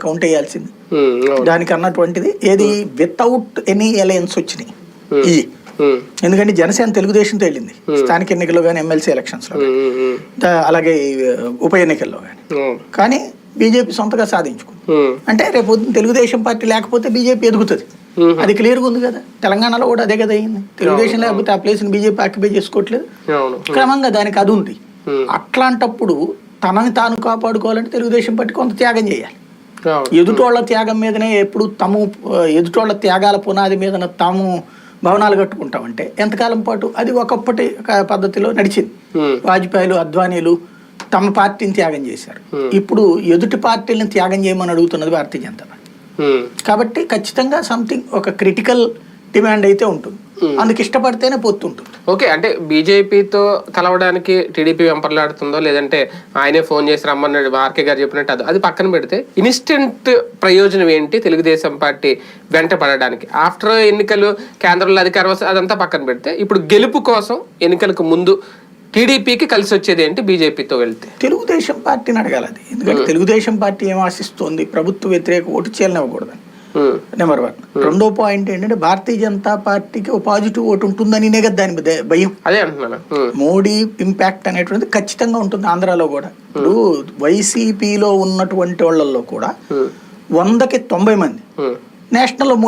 Count వేయాల్సింది. దానికి అన్నటువంటిది ఏది వితౌట్ ఎనీ అలయన్స్ వచ్చినాయి. ఈ. ఎందుకంటే జనసేన తెలుగుదేశంతో వెళ్ళింది. స్థానిక ఎన్నికల్లో కానీ ఎమ్మెల్సీ ఎలక్షన్స్లో ఉమ్, ఉమ్, ఉమ్, దా- అలాగే ఉప ఎన్నికల్లో కానీ. కానీ బీజేపీ సొంతగా సాధించుకుంది. అంటే రేపు తెలుగుదేశం పార్టీ లేకపోతే బీజేపీ ఎదుగుతుంది. అది క్లియర్గా ఉంది కదా. తెలంగాణలో కూడా అదే కదా అయింది. తెలుగుదేశం లేకపోతే ఆ ప్లేస్ని బీజేపీ ఆక్యుపై చేసుకోవట్లేదు. క్రమంగా దానికి అది ఉంది. అట్లాంటప్పుడు తనని తాను కాపాడుకోవాలంటే తెలుగుదేశం పార్టీ కొంత త్యాగం చేయాలి. ఎదుటోళ్ళ త్యాగం మీదనే ఎప్పుడు తము ఎదుటోళ్ళ త్యాగాల పునాది మీదన తాము భవనాలు కట్టుకుంటామంటే ఎంతకాలం పాటు? అది ఒకప్పటి పద్ధతిలో నడిచింది. వాజ్పేయిలు అద్వానీలు తమ పార్టీని త్యాగం చేశారు. ఇప్పుడు ఎదుటి పార్టీలను త్యాగం చేయమని అడుగుతున్నది భారతీయ జనతా పార్టీ. కాబట్టి ఖచ్చితంగా సంథింగ్ ఒక క్రిటికల్ డిమాండ్ అయితే ఉంటుంది. అందుకు ఇష్టపడితేనే పొత్తుంటుంది ఓకే అంటే బీజేపీతో కలవడానికి టీడీపీ వెంపర్లాడుతుందో లేదంటే ఆయనే ఫోన్ చేసి రమ్మన్నాడు ఆర్కే గారు చెప్పినట్టు అది అది పక్కన పెడితే ఇన్స్టెంట్ ప్రయోజనం ఏంటి తెలుగుదేశం పార్టీ వెంట పడడానికి? ఆఫ్టర్ ఎన్నికలు కేంద్రంలో అధికారం వస్తే అదంతా పక్కన పెడితే ఇప్పుడు గెలుపు కోసం ఎన్నికలకు ముందు టీడీపీకి కలిసి వచ్చేది ఏంటి బీజేపీతో వెళ్తే? తెలుగుదేశం పార్టీని అడగాలి అది. ఎందుకంటే తెలుగుదేశం పార్టీ ఏం ఆశిస్తోంది? ప్రభుత్వ వ్యతిరేక ఓటు చేయనివ్వకూడదని ఉమ్, నెంబర్ వన్ రెండో పాయింట్ ఏంటంటే భారతీయ జనతా పార్టీకి ఒక పాజిటివ్ ఓటు ఉంటుందని కదా దాని భయం. అదే అంటున్నాను. ఉమ్, మోడీ ఇంపాక్ట్ అనేటువంటిది ఖచ్చితంగా ఉంటుంది ఆంధ్రాలో కూడా. ఇప్పుడు వైసీపీలో ఉన్నటువంటి వాళ్ళల్లో కూడా వందకి తొంభై మంది ఉమ్. నేషనల్లో